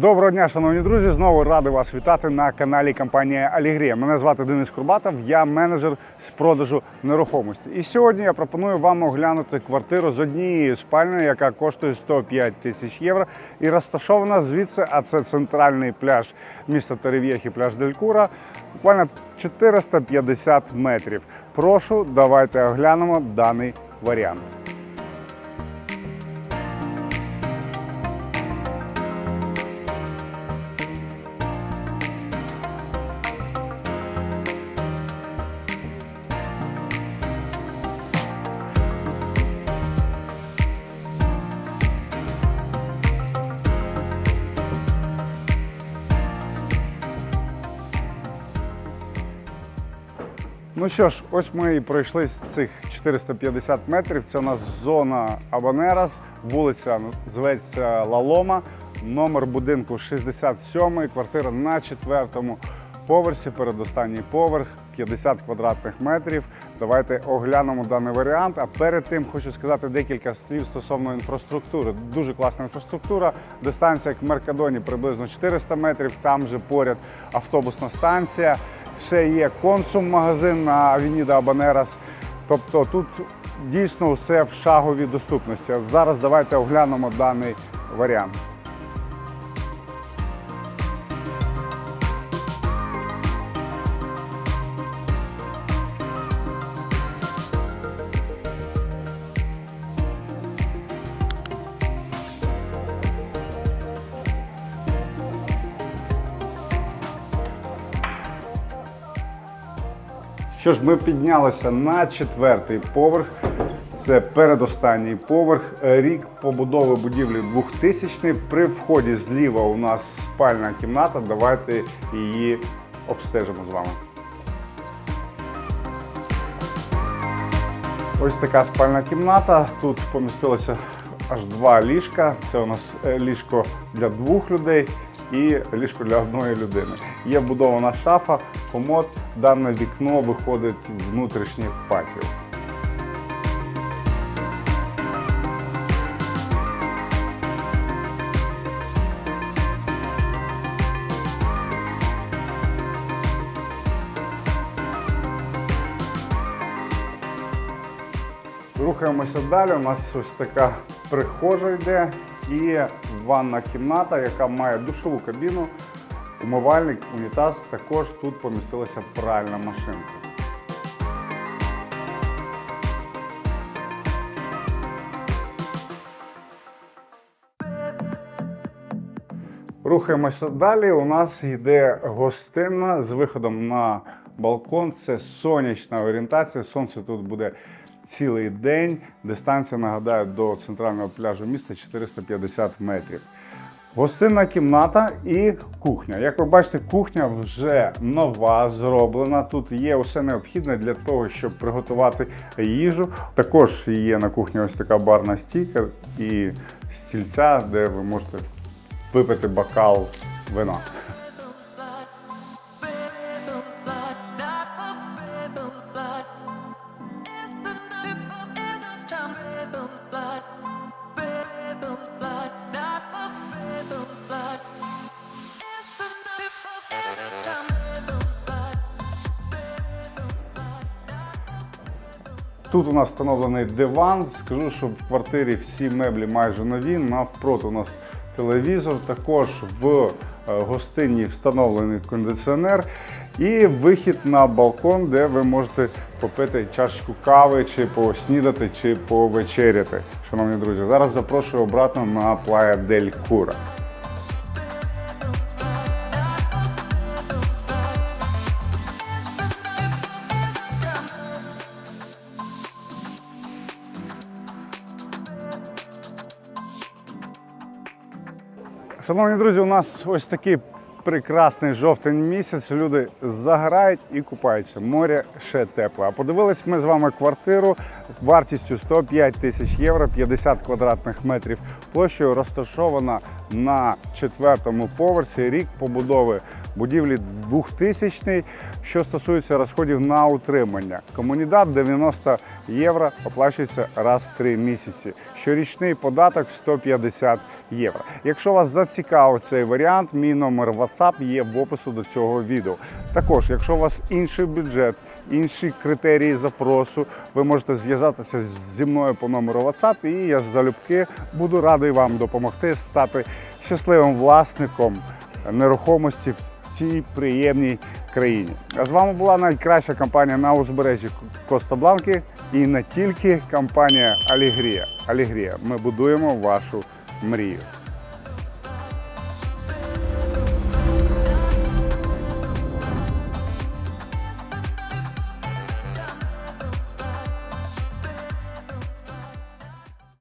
Доброго дня, шановні друзі! Знову радий вас вітати на каналі компанії Алігрія. Мене звати Денис Курбатов, я менеджер з продажу нерухомості. І сьогодні я пропоную вам оглянути квартиру з однією спальнею, яка коштує 105 тисяч євро і розташована звідси, а це центральний пляж міста Терев'єхі, пляж Делькура, буквально 450 метрів. Прошу, давайте оглянемо даний варіант. Ну що ж, ось ми і пройшли з цих 450 метрів. Це у нас зона Абанерас, вулиця зветься Лалома, номер будинку 67, квартира на четвертому поверсі, передостанній поверх, 50 квадратних метрів. Давайте оглянемо даний варіант. А перед тим хочу сказати декілька слів стосовно інфраструктури. Дуже класна інфраструктура. Дистанція к Меркадоні приблизно 400 метрів. Там же поряд автобусна станція. Ще є консум магазин на Авініда Абанерас. Тобто тут дійсно все в шаговій доступності. Зараз давайте оглянемо даний варіант. Що ж, ми піднялися на четвертий поверх. Це передостанній поверх. Е, Рік побудови будівлі 2000 При вході зліва у нас спальна кімната. Давайте її обстежимо з вами. Ось така спальна кімната. Тут помістилося аж два ліжка. Це у нас е, ліжко для двох людей і ліжко для одної людини. Є вбудована шафа, комод. Дане вікно виходить в внутрішнє патіо. Рухаємося далі. У нас ось така прихожа йде і ванна кімната, яка має душову кабіну, умивальник, унітаз. Також тут помістилася пральна машинка. Рухаємося далі. У нас йде гостинна з виходом на балкон. Це сонячна орієнтація. Сонце тут буде цілий день. Дистанція, нагадаю, до центрального пляжу міста 450 метрів. Гостинна кімната і кухня. Як ви бачите, кухня вже нова, зроблена. Тут є усе необхідне для того, щоб приготувати їжу. Також є на кухні ось така барна стійка і стільця, де ви можете випити бокал вина. Тут у нас встановлений диван. Скажу, що в квартирі всі меблі майже нові. Навпроти у нас телевізор. Також в е, гостині встановлений кондиціонер і вихід на балкон, де ви можете попити чашку кави, чи поснідати, чи повечеряти. Шановні друзі, зараз запрошую обратно на Плая Дель Кура. Шановні друзі, у нас ось такий прекрасний жовтень місяць. Люди загорають і купаються. Море ще тепле. А подивились ми з вами квартиру вартістю 105 тисяч євро, 50 квадратних метрів площею, розташована на четвертому поверсі. Рік побудови будівлі 2000 Що стосується розходів на утримання, комунідат 90 євро оплачується раз в три місяці. Щорічний податок 150 євро. Якщо вас зацікавив цей варіант, мій номер WhatsApp є в опису до цього відео. Також, якщо у вас інший бюджет, інші критерії запросу, ви можете зв'язатися зі мною по номеру WhatsApp, і я залюбки буду радий вам допомогти стати щасливим власником нерухомості в цій приємній країні. А з вами була найкраща компанія на узбережжі Коста Бланки і не тільки компанія Алігрія. Алігрія. Ми будуємо вашу мрію.